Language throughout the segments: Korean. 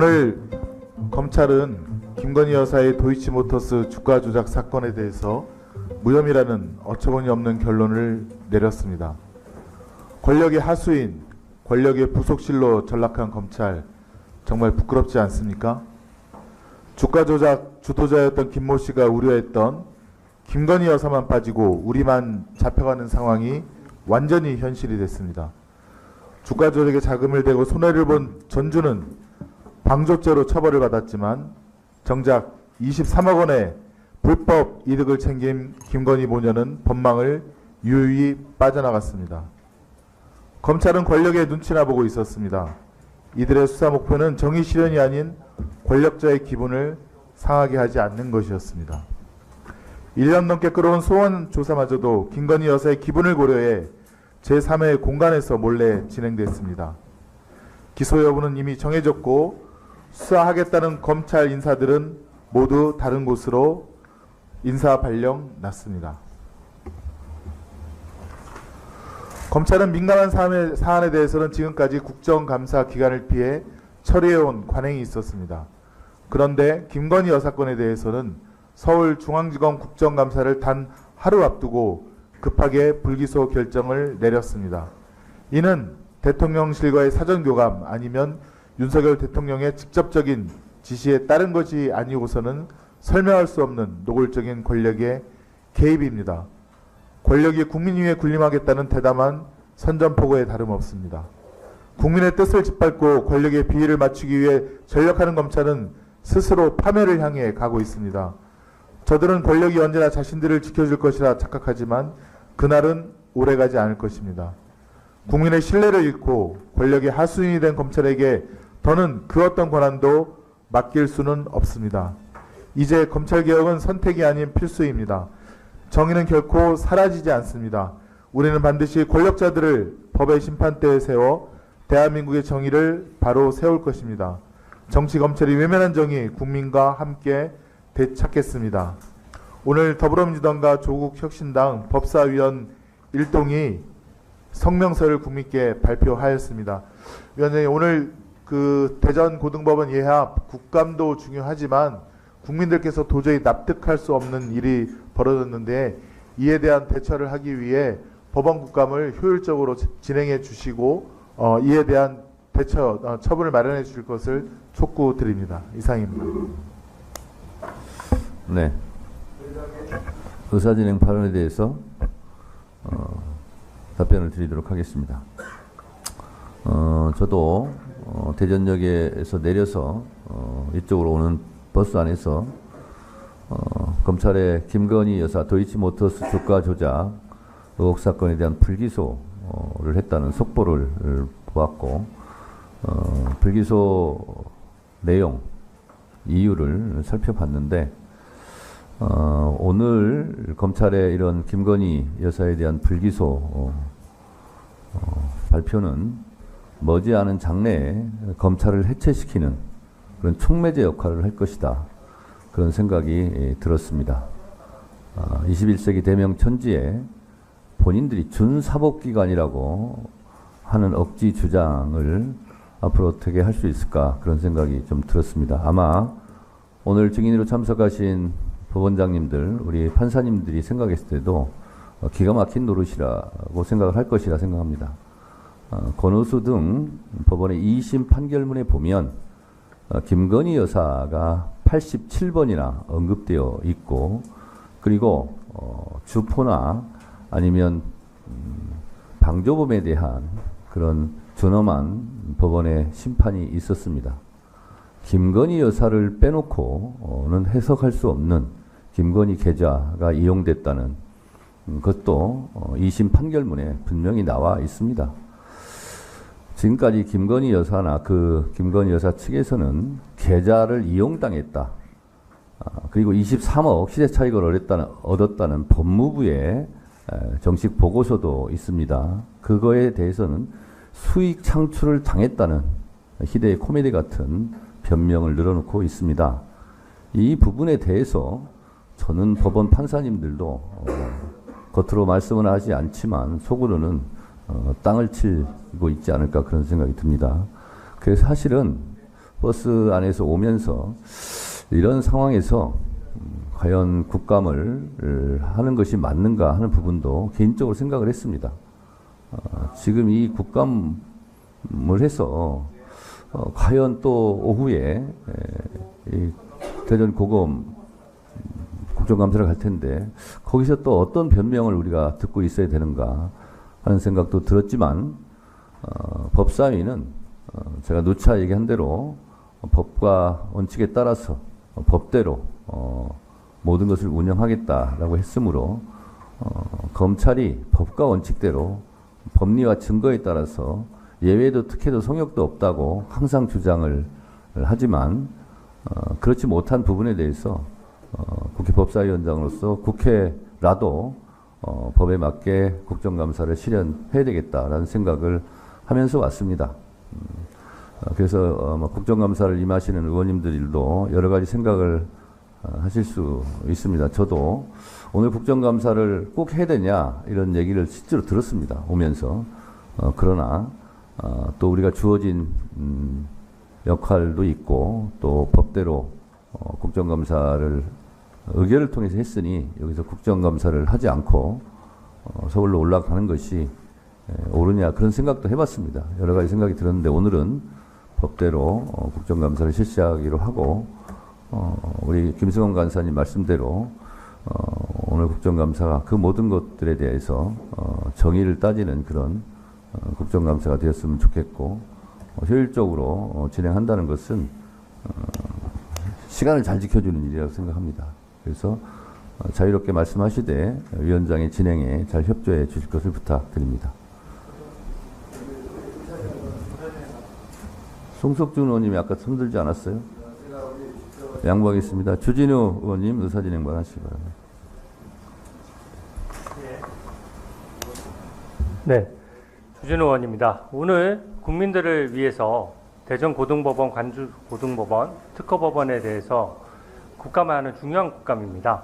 오늘 검찰은 김건희 여사의 도이치모터스 주가 조작 사건에 대해서 무혐의라는 어처구니 없는 결론을 내렸습니다. 권력의 하수인, 권력의 부속실로 전락한 검찰 정말 부끄럽지 않습니까? 주가 조작 주도자였던 김모 씨가 우려했던 김건희 여사만 빠지고 우리만 잡혀가는 상황이 완전히 현실이 됐습니다. 주가 조작에 자금을 대고 손해를 본 전주는 방조죄로 처벌을 받았지만 정작 23억 원의 불법 이득을 챙긴 김건희 모녀는 법망을 유유히 빠져나갔습니다. 검찰은 권력의 눈치나 보고 있었습니다. 이들의 수사 목표는 정의 실현이 아닌 권력자의 기분을 상하게 하지 않는 것이었습니다. 1년 넘게 끌어온 소원 조사마저도 김건희 여사의 기분을 고려해 제3회 공간에서 몰래 진행됐습니다. 기소 여부는 이미 정해졌고 수사하겠다는 검찰 인사들은 모두 다른 곳으로 인사 발령 났습니다. 검찰은 민감한 사안에, 사안에 대해서는 지금까지 국정감사 기간을 피해 처리해온 관행이 있었습니다. 그런데 김건희 여사건에 대해서는 서울중앙지검 국정감사를 단 하루 앞두고 급하게 불기소 결정을 내렸습니다. 이는 대통령실과의 사전 교감 아니면 윤석열 대통령의 직접적인 지시에 따른 것이 아니고서는 설명할 수 없는 노골적인 권력의 개입입니다. 권력이 국민 위에 군림하겠다는 대담한 선전포고에 다름없습니다. 국민의 뜻을 짓밟고 권력의 비위를 맞추기 위해 전력하는 검찰은 스스로 파멸을 향해 가고 있습니다. 저들은 권력이 언제나 자신들을 지켜줄 것이라 착각하지만 그날은 오래가지 않을 것입니다. 국민의 신뢰를 잃고 권력의 하수인이 된 검찰에게 더는 그 어떤 권한도 맡길 수는 없습니다. 이제 검찰개혁은 선택이 아닌 필수입니다. 정의는 결코 사라지지 않습니다. 우리는 반드시 권력자들을 법의 심판대에 세워 대한민국의 정의를 바로 세울 것입니다. 정치 검찰이 외면한 정의 국민과 함께 되찾겠습니다. 오늘 더불어민주당과 조국혁신당 법사위원 일동이 성명서를 국민께 발표하였습니다. 위원장님 오늘 그 대전 고등법원 예합 국감도 중요하지만 국민들께서 도저히 납득할 수 없는 일이 벌어졌는데 이에 대한 대처를 하기 위해 법원 국감을 효율적으로 지- 진행해 주시고 어, 이에 대한 대처 어, 처분을 마련해 주실 것을 촉구드립니다. 이상입니다. 네. 의사진행 발언에 대해서 어, 답변을 드리도록 하겠습니다. 어, 저도 어, 대전역에서 내려서 어, 이쪽으로 오는 버스 안에서 어, 검찰의 김건희 여사 도이치모터스 주가 조작 의혹 사건에 대한 불기소를 했다는 속보를 보았고 어, 불기소 내용 이유를 살펴봤는데 어, 오늘 검찰의 이런 김건희 여사에 대한 불기소 어, 어, 발표는 머지않은 장래에 검찰을 해체시키는 그런 촉매제 역할을 할 것이다. 그런 생각이 예, 들었습니다. 아, 21세기 대명 천지에 본인들이 준사법기관이라고 하는 억지 주장을 앞으로 어떻게 할 수 있을까 그런 생각이 좀 들었습니다. 아마 오늘 증인으로 참석하신 법원장님들, 우리 판사님들이 생각했을 때도 어, 기가 막힌 노릇이라고 생각을 할 것이라 생각합니다. 어, 권오수 등 법원의 2심 판결문에 보면 어, 김건희 여사가 87번이나 언급되어 있고 그리고 어, 주포나 아니면 음, 방조범에 대한 그런 준엄한 법원의 심판이 있었습니다. 김건희 여사를 빼놓고는 해석할 수 없는 김건희 계좌가 이용됐다는 음, 것도 어, 2심 판결문에 분명히 나와 있습니다. 지금까지 김건희 여사나 그 김건희 여사 측에서는 계좌를 이용당했다. 아, 그리고 23억 시세 차익을 얻었다는, 얻었다는 법무부의 에, 정식 보고서도 있습니다. 그거에 대해서는 수익 창출을 당했다는 희대의 코미디 같은 변명을 늘어놓고 있습니다. 이 부분에 대해서 저는 법원 판사님들도 어, 겉으로 말씀은 하지 않지만 속으로는 어, 땅을 치고 있지 않을까 그런 생각이 듭니다. 그래서 사실은 버스 안에서 오면서 이런 상황에서 음, 과연 국감을 을 하는 것이 맞는가 하는 부분도 개인적으로 생각을 했습니다. 어, 지금 이 국감을 해서 어, 과연 또 오후에 에, 이 대전 고검 음, 국정감사를 갈 텐데 거기서 또 어떤 변명을 우리가 듣고 있어야 되는가 하는 생각도 들었지만 어, 법사위는 어, 제가 누차 얘기한 대로 어, 법과 원칙에 따라서 어, 법대로 어, 모든 것을 운영하겠다라고 했으므로 어, 검찰이 법과 원칙대로 법리와 증거에 따라서 예외도 특혜도 성역도 없다고 항상 주장을 하지만 어, 그렇지 못한 부분에 대해서 어, 국회 법사위원장으로서 국회라도 어, 법에 맞게 국정감사를 실현해야 되겠다라는 생각을 하면서 왔습니다. 음, 어, 그래서 어, 뭐 국정감사를 임하시는 의원님들도 여러 가지 생각을 어, 하실 수 있습니다. 저도 오늘 국정감사를 꼭 해야 되냐 이런 얘기를 실제로 들었습니다. 오면서 어, 그러나 어, 또 우리가 주어진 음, 역할도 있고 또 법대로 어, 국정감사를 의결을 통해서 했으니 여기서 국정감사를 하지 않고 어, 서울로 올라가는 것이 에, 옳으냐 그런 생각도 해봤습니다. 여러 가지 생각이 들었는데 오늘은 법대로 어, 국정감사를 실시하기로 하고 어, 우리 김승원 간사님 말씀대로 어, 오늘 국정감사가 그 모든 것들에 대해서 어, 정의를 따지는 그런 어, 국정감사가 되었으면 좋겠고 어, 효율적으로 어, 진행한다는 것은 어, 시간을 잘 지켜주는 일이라고 생각합니다. 그래서 어, 자유롭게 말씀하시되 위원장의 진행에 잘 협조해 주실 것을 부탁드립니다. 송석준 의원님이 아까 손들지 않았어요? 양보하겠습니다. 주진우 의원님 의사진행만 하시기 바랍니다. 네, 주진우 의원입니다. 오늘 국민들을 위해서 대전 고등법원, 관주 고등법원, 특허법원에 대해서 국감하는 중요한 국감입니다.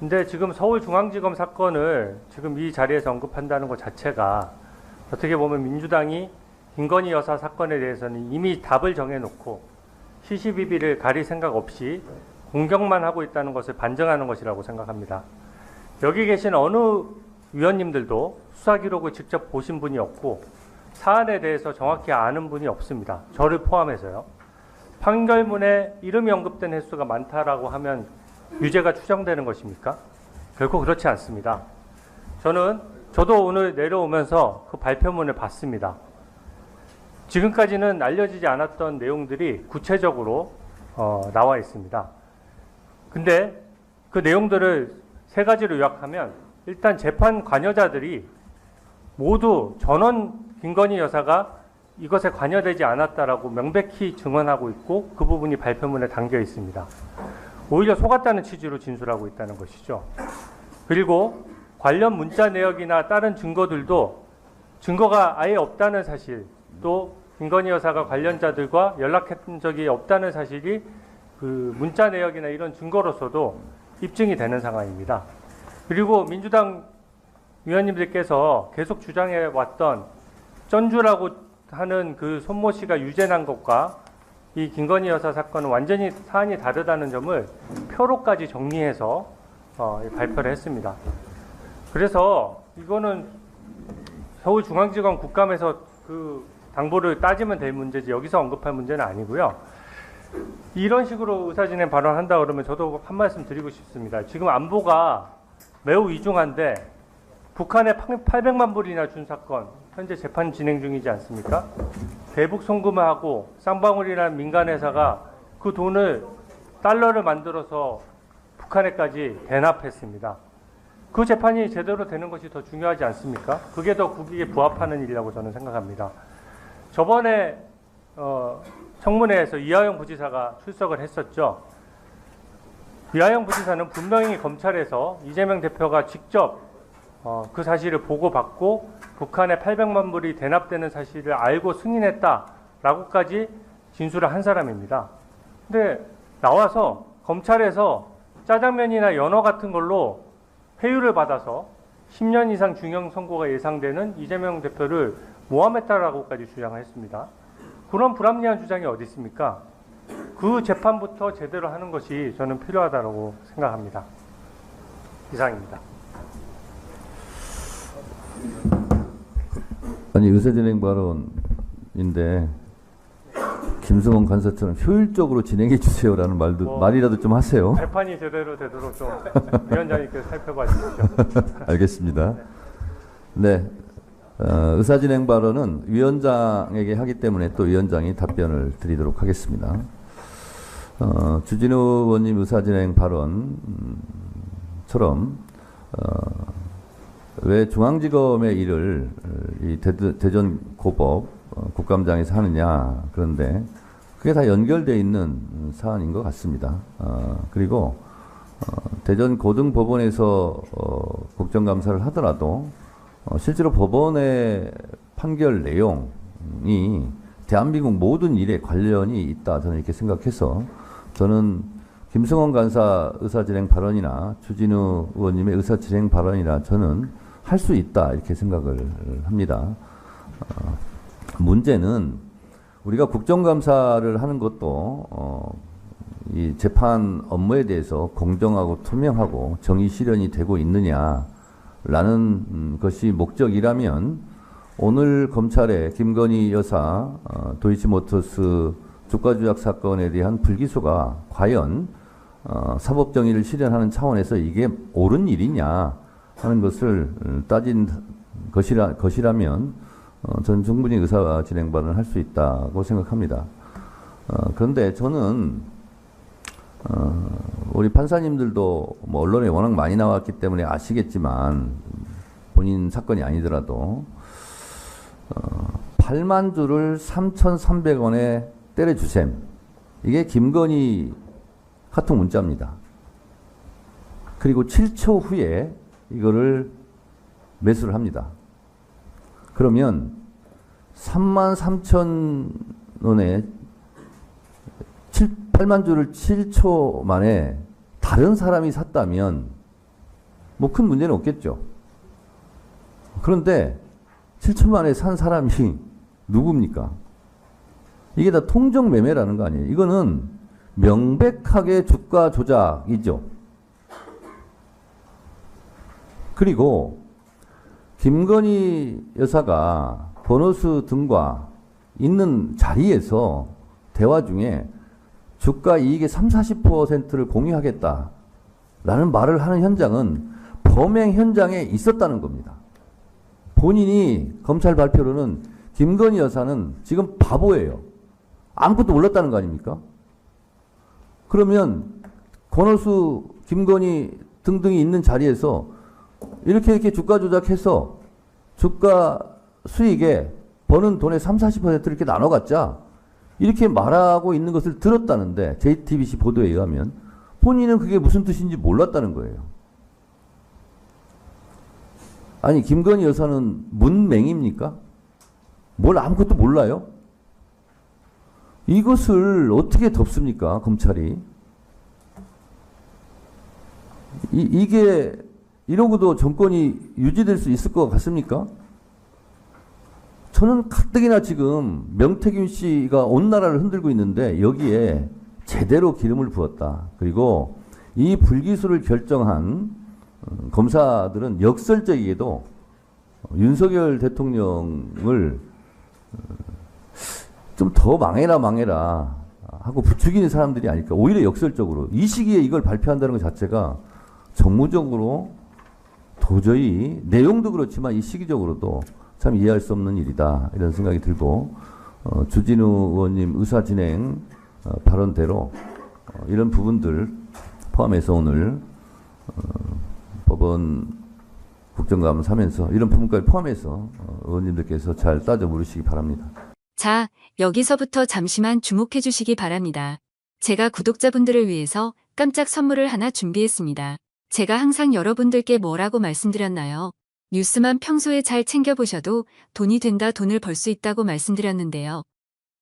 근데 지금 서울중앙지검 사건을 지금 이 자리에서 언급한다는 것 자체가 어떻게 보면 민주당이 김건희 여사 사건에 대해서는 이미 답을 정해놓고 시시비비를 가릴 생각 없이 공격만 하고 있다는 것을 반증하는 것이라고 생각합니다. 여기 계신 어느 위원님들도 수사 기록을 직접 보신 분이 없고 사안에 대해서 정확히 아는 분이 없습니다. 저를 포함해서요. 판결문에 이름이 언급된 횟수가 많다라고 하면 유죄가 추정되는 것입니까? 결코 그렇지 않습니다. 저는 저도 오늘 내려오면서 그 발표문을 봤습니다. 지금까지는 알려지지 않았던 내용들이 구체적으로 어, 나와 있습니다. 근데 그 내용들을 세 가지로 요약하면 일단 재판 관여자들이 모두 전원 김건희 여사가 이것에 관여되지 않았다라고 명백히 증언하고 있고 그 부분이 발표문에 담겨 있습니다. 오히려 속았다는 취지로 진술하고 있다는 것이죠. 그리고 관련 문자 내역이나 다른 증거들도 증거가 아예 없다는 사실 또 김건희 여사가 관련자들과 연락했던 적이 없다는 사실이 그 문자 내역이나 이런 증거로서도 입증이 되는 상황입니다. 그리고 민주당 위원님들께서 계속 주장해 왔던 전주라고 하는 그 손모 씨가 유죄난 것과 이 김건희 여사 사건은 완전히 사안이 다르다는 점을 표로까지 정리해서 어, 발표를 했습니다. 그래서 이거는 서울중앙지검 국감에서 그 당보를 따지면 될 문제지 여기서 언급할 문제는 아니고요. 이런 식으로 의사진행 발언한다 그러면 저도 한 말씀 드리고 싶습니다. 지금 안보가 매우 위중한데 북한에 800만 불이나 준 사건 현재 재판 진행 중이지 않습니까? 대북 송금을 하고 쌍방울이라는 민간 회사가 그 돈을 달러를 만들어서 북한에까지 대납했습니다. 그 재판이 제대로 되는 것이 더 중요하지 않습니까? 그게 더 국익에 부합하는 일이라고 저는 생각합니다. 저번에 어, 청문회에서 이하영 부지사가 출석을 했었죠. 이하영 부지사는 분명히 검찰에서 이재명 대표가 직접 어, 그 사실을 보고받고 북한에 800만 불이 대납되는 사실을 알고 승인했다라고까지 진술을 한 사람입니다. 근데 나와서 검찰에서 짜장면이나 연어 같은 걸로 회유를 받아서 10년 이상 중형 선고가 예상되는 이재명 대표를 모함했다라고까지 주장했습니다. 그런 불합리한 주장이 어디 있습니까? 그 재판부터 제대로 하는 것이 저는 필요하다고 생각합니다. 이상입니다. 아니 의사진행 발언인데 김성원 간사처럼 효율적으로 진행해 주세요라는 말도 뭐. 말이라도 좀 하세요. 재판이 제대로 되도록 좀 위원장님께서 살펴봐 주십시오. 알겠습니다. 네. 어, 의사진행 발언은 위원장에게 하기 때문에 또 위원장이 답변을 드리도록 하겠습니다. 어, 주진우 의원님 의사진행 발언처럼 어, 왜 중앙지검의 일을 어, 이 대, 대전 고법 어, 국감장에서 하느냐 그런데 그게 다 연결돼 있는 사안인 것 같습니다. 어, 그리고 어, 대전 고등법원에서 어, 국정감사를 하더라도 어, 실제로 법원의 판결 내용이 대한민국 모든 일에 관련이 있다 저는 이렇게 생각해서 저는 김승원 간사 의사진행 발언이나 주진우 의원님의 의사진행 발언이나 저는 할 수 있다 이렇게 생각을 합니다. 어, 문제는 우리가 국정감사를 하는 것도 어, 이 재판 업무에 대해서 공정하고 투명하고 정의 실현이 되고 있느냐라는 음, 것이 목적이라면 오늘 검찰의 김건희 여사 어, 도이치모터스 주가 조작 사건에 대한 불기소가 과연 어, 사법 정의를 실현하는 차원에서 이게 옳은 일이냐 하는 것을 음, 따진 것이라 것이라면 어, 저는 충분히 의사 진행 발언을 할 수 있다고 생각합니다. 어, 그런데 저는 어, 우리 판사님들도 뭐 언론에 워낙 많이 나왔기 때문에 아시겠지만 본인 사건이 아니더라도 어, 8만 주를 3,300원에 때려주셈. 이게 김건희 카톡 문자입니다. 그리고 7초 후에 이거를 매수를 합니다. 그러면 3만 3천 원에 7, 8만 주를 7초 만에 다른 사람이 샀다면 뭐 큰 문제는 없겠죠. 그런데 7초 만에 산 사람이 누굽니까? 이게 다 통정 매매라는 거 아니에요. 이거는 명백하게 주가 조작이죠. 그리고 김건희 여사가 번호수 등과 있는 자리에서 대화 중에 주가 이익의 3, 40%를 공유하겠다라는 말을 하는 현장은 범행 현장에 있었다는 겁니다. 본인이 검찰 발표로는 김건희 여사는 지금 바보예요. 아무것도 몰랐다는 거 아닙니까? 그러면 권오수, 김건희 등등이 있는 자리에서 이렇게 이렇게 주가 조작해서 주가 수익에 버는 돈의 3, 40%를 이렇게 나눠 갖자. 이렇게 말하고 있는 것을 들었다는데 JTBC 보도에 의하면 본인은 그게 무슨 뜻인지 몰랐다는 거예요. 아니 김건희 여사는 문맹입니까? 뭘 아무것도 몰라요? 이것을 어떻게 덮습니까 검찰이? 이, 이게 이러고도 정권이 유지될 수 있을 것 같습니까? 저는 가뜩이나 지금 명태균 씨가 온 나라를 흔들고 있는데 여기에 제대로 기름을 부었다. 그리고 이 불기소를 결정한 어, 검사들은 역설적이게도 윤석열 대통령을 좀 더 망해라 망해라 하고 부추기는 사람들이 아닐까. 오히려 역설적으로 이 시기에 이걸 발표한다는 것 자체가 정무적으로 도저히 내용도 그렇지만 이 시기적으로도 참 이해할 수 없는 일이다 이런 생각이 들고 어, 주진우 의원님 의사 진행 어, 발언대로 어, 이런 부분들 포함해서 오늘 어, 법원 국정감을 하면서 이런 부분까지 포함해서 어, 의원님들께서 잘 따져 물으시기 바랍니다. 자, 여기서부터 잠시만 주목해 주시기 바랍니다. 제가 구독자분들을 위해서 깜짝 선물을 하나 준비했습니다. 제가 항상 여러분들께 뭐라고 말씀드렸나요? 뉴스만 평소에 잘 챙겨보셔도 돈이 된다 돈을 벌 수 있다고 말씀드렸는데요.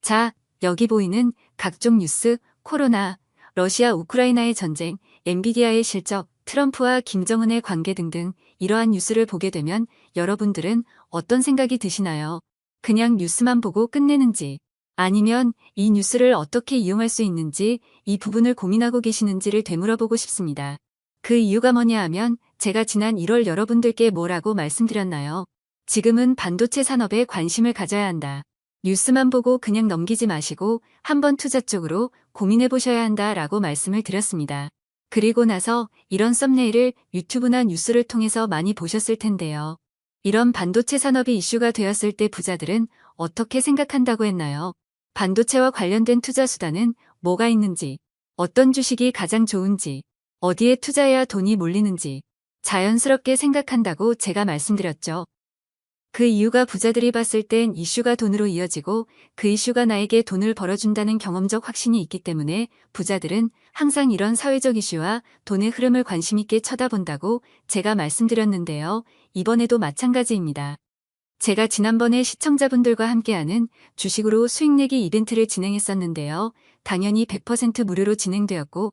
자, 여기 보이는 각종 뉴스, 코로나, 러시아 우크라이나의 전쟁, 엔비디아의 실적, 트럼프와 김정은의 관계 등등 이러한 뉴스를 보게 되면 여러분들은 어떤 생각이 드시나요? 그냥 뉴스만 보고 끝내는지 아니면 이 뉴스를 어떻게 이용할 수 있는지 이 부분을 고민하고 계시는지를 되물어보고 싶습니다. 그 이유가 뭐냐 하면 제가 지난 1월 여러분들께 뭐라고 말씀드렸나요? 지금은 반도체 산업에 관심을 가져야 한다. 뉴스만 보고 그냥 넘기지 마시고 한번 투자 쪽으로 고민해 보셔야 한다 라고 말씀을 드렸습니다. 그리고 나서 이런 썸네일을 유튜브나 뉴스를 통해서 많이 보셨을 텐데요. 이런 반도체 산업이 이슈가 되었을 때 부자들은 어떻게 생각한다고 했나요? 반도체와 관련된 투자 수단은 뭐가 있는지, 어떤 주식이 가장 좋은지, 어디에 투자해야 돈이 몰리는지 자연스럽게 생각한다고 제가 말씀드렸죠. 그 이유가 부자들이 봤을 땐 이슈가 돈으로 이어지고 그 이슈가 나에게 돈을 벌어준다는 경험적 확신이 있기 때문에 부자들은 항상 이런 사회적 이슈와 돈의 흐름을 관심 있게 쳐다본다고 제가 말씀드렸는데요. 이번에도 마찬가지입니다. 제가 지난번에 시청자분들과 함께하는 주식으로 수익 내기 이벤트를 진행했었는데요. 당연히 100% 무료로 진행되었고,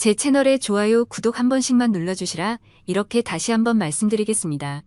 제 채널에 좋아요, 구독 한 번씩만 눌러주시라 이렇게 다시 한번 말씀드리겠습니다.